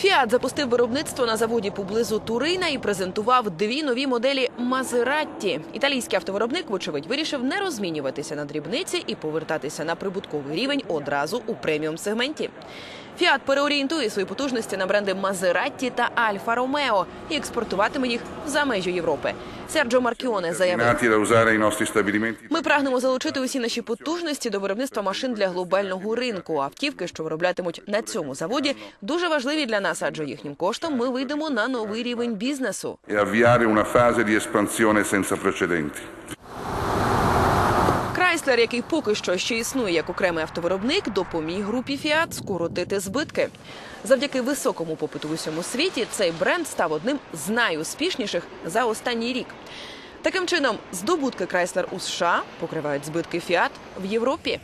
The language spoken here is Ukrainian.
Фіат запустив виробництво на заводі поблизу Турина і презентував дві нові моделі Мазератті. Італійський автовиробник, вочевидь, вирішив не розмінюватися на дрібниці і повертатися на прибутковий рівень одразу у преміум сегменті. Фіат переорієнтує свої потужності на бренди Мазератті та Альфа Ромео і експортуватиме їх за межі Європи. Серджо Маркіоне заявив. Ми прагнемо залучити усі наші потужності до виробництва машин для глобального ринку. Автівки, що вироблятимуть на цьому заводі, дуже важливі для нас, адже їхнім коштом ми вийдемо на новий рівень бізнесу. Крайслер, який поки що ще існує як окремий автовиробник, допоміг групі Фіат скоротити збитки. Завдяки високому попиту в усьому світі цей бренд став одним з найуспішніших за останній рік. Таким чином, здобутки Крайслер у США покривають збитки Фіат в Європі.